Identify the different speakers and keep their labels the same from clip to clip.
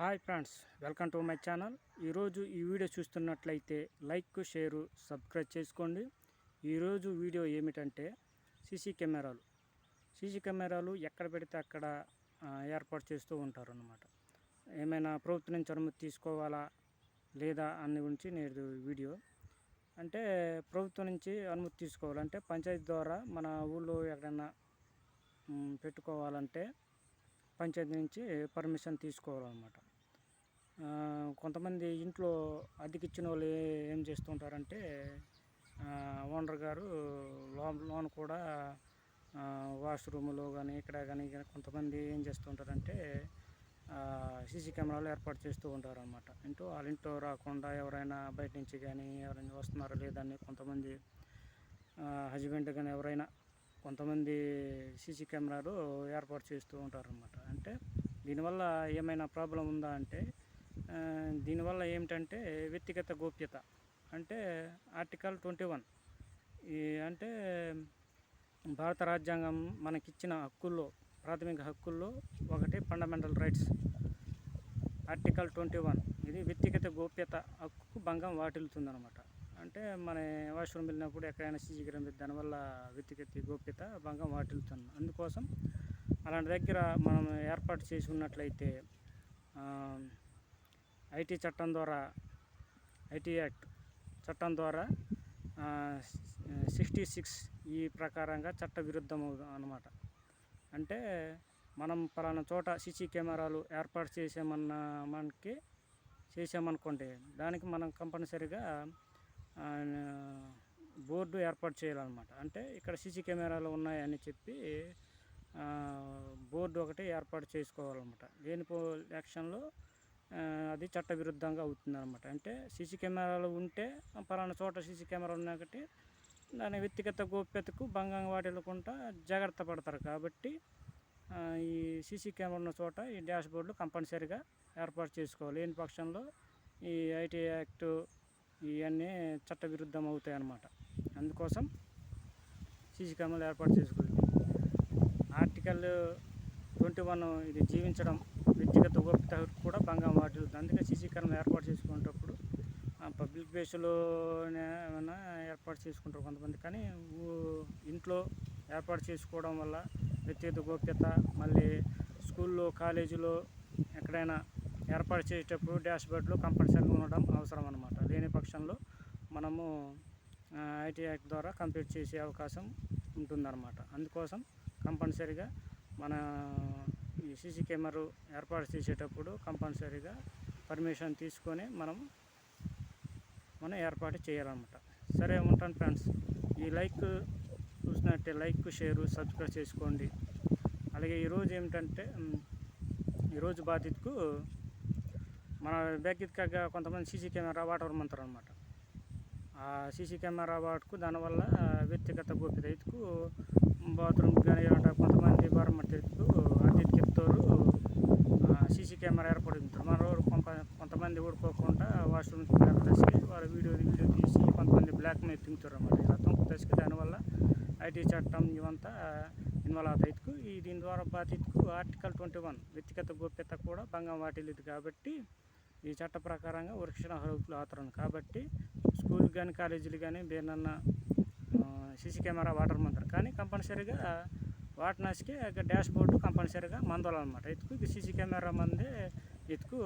Speaker 1: Hi friends welcome to my channel. ఈరోజు ఈ video చూస్తున్నట్లయితే లైక్ షేరు సబ్స్క్రైబ్ చేసుకోండి. ఈరోజు వీడియో ఏమిటంటే సీసీ కెమెరాలు. సీసీ కెమెరాలు ఎక్కడ పెడితే అక్కడ ఏర్పాటు చేస్తూ ఉంటారు అన్నమాట ఏమైనా ప్రభుత్వం నుంచి అనుమతి తీసుకోవాలా లేదా అని గురించి నేడు వీడియో. అంటే ప్రభుత్వం నుంచి అనుమతి తీసుకోవాలంటే పంచాయతీ ద్వారా మన ఊళ్ళో ఎక్కడైనా పెట్టుకోవాలంటే పంచాయతీ నుంచి పర్మిషన్ తీసుకోవాలన్నమాట. కొంతమంది ఇంట్లో అద్దెకిచ్చిన వాళ్ళు ఏం చేస్తుంటారంటే ఓనర్ గారు లోన్ లోన్ కూడా వాష్రూమ్లో కానీ ఇక్కడ కానీ కొంతమంది ఏం చేస్తుంటారంటే సీసీ కెమెరాలు ఏర్పాటు చేస్తూ ఉంటారు అనమాట ఇంటూ వాళ్ళ ఇంట్లో రాకుండా ఎవరైనా బయట నుంచి కానీ ఎవరైనా వస్తున్నారా లేదని కొంతమంది హస్బెండ్ కానీ ఎవరైనా కొంతమంది సీసీ కెమెరాలు ఏర్పాటు చేస్తూ ఉంటారు అనమాట అంటే దీనివల్ల ఏమైనా ప్రాబ్లం ఉందా అంటే దీనివల్ల ఏమిటంటే వ్యక్తిగత గోప్యత. అంటే ఆర్టికల్ ట్వంటీ వన్. ఈ అంటే భారత రాజ్యాంగం మనకిచ్చిన హక్కుల్లో ప్రాథమిక హక్కుల్లో ఒకటి fundamental rights article twenty one. ఇది వ్యక్తిగత గోప్యత హక్కుకు భంగం వాటిల్లుతుందనమాట అంటే మన వాష్రూమ్ వెళ్ళినప్పుడు ఎక్కడైనా సీజీ కెమెరా దానివల్ల వ్యక్తిగత గోప్యత భంగం వాటిల్లుతుంది. అందుకోసం అలాంటి దగ్గర మనం ఏర్పాటు చేసి ఉన్నట్లయితే ఐటీ చట్టం ద్వారా ఐటీ యాక్ట్ చట్టం ద్వారా సిక్స్టీ సిక్స్ ఈ ప్రకారంగా చట్ట విరుద్ధం అనమాట అంటే మనం పలానా చోట సీసీ కెమెరాలు ఏర్పాటు చేసామన్న మనకి చేసామనుకోండి దానికి మనం కంపల్సరిగా బోర్డు ఏర్పాటు చేయాలన్నమాట. అంటే ఇక్కడ సీసీ కెమెరాలు ఉన్నాయని చెప్పి బోర్డు ఒకటి ఏర్పాటు చేసుకోవాలన్నమాట. లేని పో యాక్షన్లో అది చట్టవిరుద్ధంగా అవుతుంది అనమాట అంటే సీసీ కెమెరాలు ఉంటే పలానా చోట సీసీ కెమెరా ఉన్నా కాబట్టి దాని వ్యక్తిగత గోప్యతకు భంగం వాటిల్లకుండా జాగ్రత్త పడతారు. కాబట్టి ఈ సీసీ కెమెరా ఉన్న చోట ఈ డాష్ బోర్డులు కంపల్సరీగా ఏర్పాటు చేసుకోవాలి. లేని పక్షంలో ఈ ఐటీ యాక్ట్ ఇవన్నీ చట్టవిరుద్ధం అవుతాయి అన్నమాట అందుకోసం సీసీ కెమెరాలు ఏర్పాటు చేసుకోవాలి. ఆర్టికల్ ట్వంటీ వన్ ఇది జీవించడం వ్యక్తిగత గోప్యత కూడా భంగం వాటిల్లుతుంది. అందుకే సీసీ కెమెరా ఏర్పాటు చేసుకునేటప్పుడు పబ్లిక్ ప్లేస్లో ఏమైనా ఏర్పాటు చేసుకుంటారు కొంతమంది. కానీ ఇంట్లో ఏర్పాటు చేసుకోవడం వల్ల వ్యక్తిగత గోప్యత మళ్ళీ స్కూల్లో కాలేజీలో ఎక్కడైనా ఏర్పాటు చేసేటప్పుడు డాష్ బోర్డ్లో కంపల్సరీగా ఉండడం అవసరం అనమాట లేని పక్షంలో మనము ఐటీ యాక్ట్ ద్వారా కంప్లీట్ చేసే అవకాశం ఉంటుందన్నమాట. అందుకోసం కంపల్సరీగా మన ఈ సీసీ కెమెరా ఏర్పాటు చేసేటప్పుడు కంపల్సరీగా పర్మిషన్ తీసుకొని మనం మనం ఏర్పాటు చేయాలన్నమాట. సరే ఉంటాను ఫ్రెండ్స్. ఈ లైక్ చూసినట్టే లైక్ షేరు సబ్స్క్రైబ్ చేసుకోండి. అలాగే ఈరోజు ఏమిటంటే ఈరోజు బాధితుకు మన బ్యాగ్గా కొంతమంది సీసీ కెమెరా వాటర్ అనమాట ఆ సీసీ కెమెరా వాడుకు దానివల్ల వ్యక్తిగత గోప్యత ఇతుకు బాత్రూమ్ కానీ ఇలాంటి కొంతమంది బారమట్టేందుకు అతిథి చెప్తారు సీసీ కెమెరా ఏర్పడుతుంటారు మన ఊరు కొంత ఊడిపోకుండా వాష్రూమ్కి వాష్రూమ్ తెచ్చి వారు వీడియో వీడియో తీసి కొంతమంది బ్లాక్ మీద అన్నమాట ఇలా తొంపు తెచ్చి దానివల్ల ఐటీ చట్టం ఇవంతా ఇన్వాల్వ్ అవుతాయికు ఈ దీని ద్వారా బాధితుకు ఆర్టికల్ ట్వంటీ వన్ వ్యక్తిగత గోప్యత కూడా భంగం వాటిల్లేదు కాబట్టి ఈ చట్ట ప్రకారంగా వృక్షణ హక్కులు అవుతారు కాబట్టి స్కూల్ కానీ కాలేజీలు కానీ దేనన్నా సీసీ కెమెరా వాడమంటారు కానీ కంపల్సరీగా వాటినాసికి డాష్ బోర్డు కంపల్సరీగా మందోలన్నమాట ఎత్తుకు ఇది సీసీ కెమెరా మందే ఎత్తుకు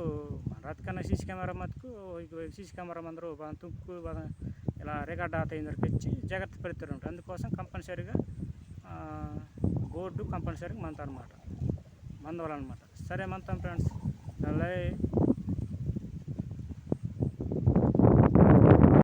Speaker 1: మన రాతికన్నా సీసీ కెమెరా మతుకు సీసీ కెమెరా మందరు తుక్కు ఇలా రికార్డ్ ఆత పెంచి జాగ్రత్త పెడతారు ఉంటారు. అందుకోసం కంపల్సరీగా ఆ, బోర్డు కంపల్సరీగా మంత అనమాట మందవాలన్నమాట సరే మంతాం ఫ్రెండ్స్ లై